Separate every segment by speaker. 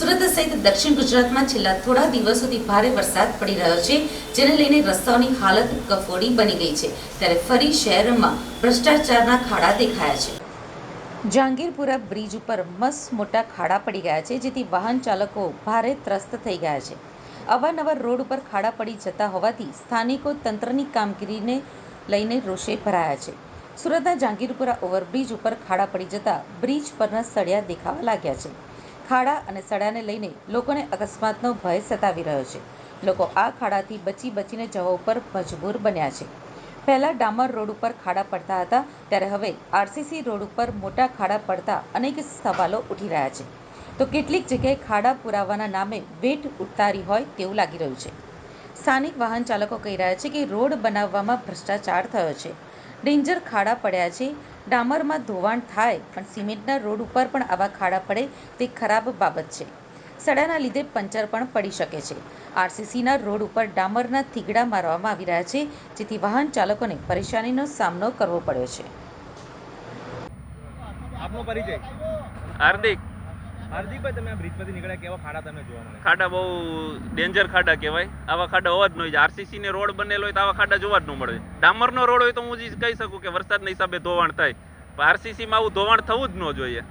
Speaker 1: સુરત સહિત દક્ષિણ ગુજરાતમાં છેલ્લા થોડા દિવસોથી ભારે વરસાદ પડી રહ્યો છે, જેને લઈને રસ્તાઓની હાલત કફોડી બની ગઈ છે. ત્યારે ફરી શહેરમાં ભ્રષ્ટાચારના ખાડા દેખાયા છે. જહાંગીરપુરા બ્રિજ ઉપર મસ્ત મોટા ખાડા પડી ગયા છે, જેથી વાહન ચાલકો ભારે ત્રસ્ત થઈ ગયા છે. અવારનવાર રોડ ઉપર ખાડા પડી જતા હોવાથી સ્થાનિકો તંત્રની કામગીરીને લઈને રોષે ભરાયા છે. સુરતના જહાંગીરપુરા ઓવરબ્રિજ ઉપર ખાડા પડી જતા બ્રિજ પરના સળિયા દેખાવા લાગ્યા છે. ખાડા અને સડાને લઈને લોકોને અકસ્માતનો ભય સતાવી રહ્યો છે. લોકો આ ખાડાથી બચી બચીને જવા ઉપર મજબૂર બન્યા છે. પહેલાં ડામર રોડ ઉપર ખાડા પડતા હતા, ત્યારે હવે આરસીસી રોડ ઉપર મોટા ખાડા પડતા અનેક સવાલો ઉઠી રહ્યા છે. તો કેટલીક જગ્યાએ ખાડા પુરાવાના નામે વેટ ઉતારી હોય તેવું લાગી રહ્યું છે. સ્થાનિક વાહન ચાલકો કહી રહ્યા છે કે રોડ બનાવવામાં ભ્રષ્ટાચાર થયો છે. ડેન્જર ખાડા પડ્યા છે. ડામરમાં ધોવાણ થાય પણ સિમેન્ટના રોડ ઉપર પણ આવા ખાડા પડે તે ખરાબ બાબત છે. સડાના લીધે પંચર પણ પડી શકે છે. આરસીસીના રોડ ઉપર ડામરના થીગડા મારવામાં આવી રહ્યા છે જેથી વાહન ચાલકોને પરેશાનીનો સામનો કરવો પડ્યો છે.
Speaker 2: આપનો પરિચય.
Speaker 3: હાર્દિક.
Speaker 2: હાર્દિકભાઈ તમે આ બ્રિજ પરથી નીકળ્યા કેવા ખાડા તમને જોવા મળે
Speaker 3: ખાડા બહુ ડેન્જર ખાડા કહેવાય. આવા ખાડા હોવા જ ન હોય. આરસીસી ને રોડ બનેલો હોય તો આવા ખાડા જોવા જ ન મળે. ડામરનો રોડ હોય તો હું જ કહી શકું કે વરસાદના હિસાબે ધોવાણ થાય. પણ આરસીસી માં આવું ધોવાણ થવું જ ન જોઈએ.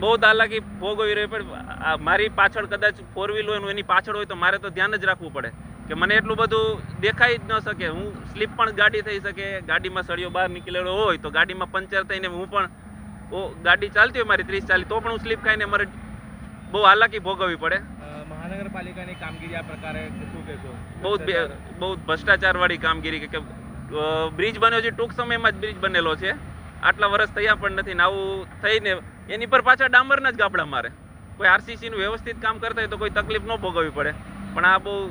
Speaker 3: બહુ હાલાકી ભોગવી રહી પણ આ મારી પાછળ કદાચ ફોર વ્હીલ હોય એની પાછળ હોય તો મારે તો ધ્યાન જ રાખવું પડે કે મને એટલું બધું દેખાઈ જ ન શકે. હું સ્લીપ પણ ગાડી થઈ શકે ગાડીમાં સળિયો બહાર નીકળેલો હોય તો ગાડીમાં પંચર થઈને હું પણ ગાડી ચાલતી હોય મારી ત્રીસ ચાલીસ તો પણ હું સ્લીપ ખાઈને મારે બહુ હાલાકી ભોગવવી પડે.
Speaker 2: મહાનગરપાલિકાની કામગીરી આ પ્રકારે શું કહેશો?
Speaker 3: બહુ બહુ જ ભ્રષ્ટાચાર કામગીરી કે- કે બ્રિજ બન્યો છે ટૂંક સમયમાં જ બ્રિજ બનેલો છે. આટલા વર્ષ થયા પણ નથી ને આવું થઈને એની પર પાછા ડામરના જ ગાબડા મારે. કોઈ આરસીસીનું વ્યવસ્થિત કામ કરતા હોય તો કોઈ તકલીફ ન ભોગવવી પડે. પણ આ બહુ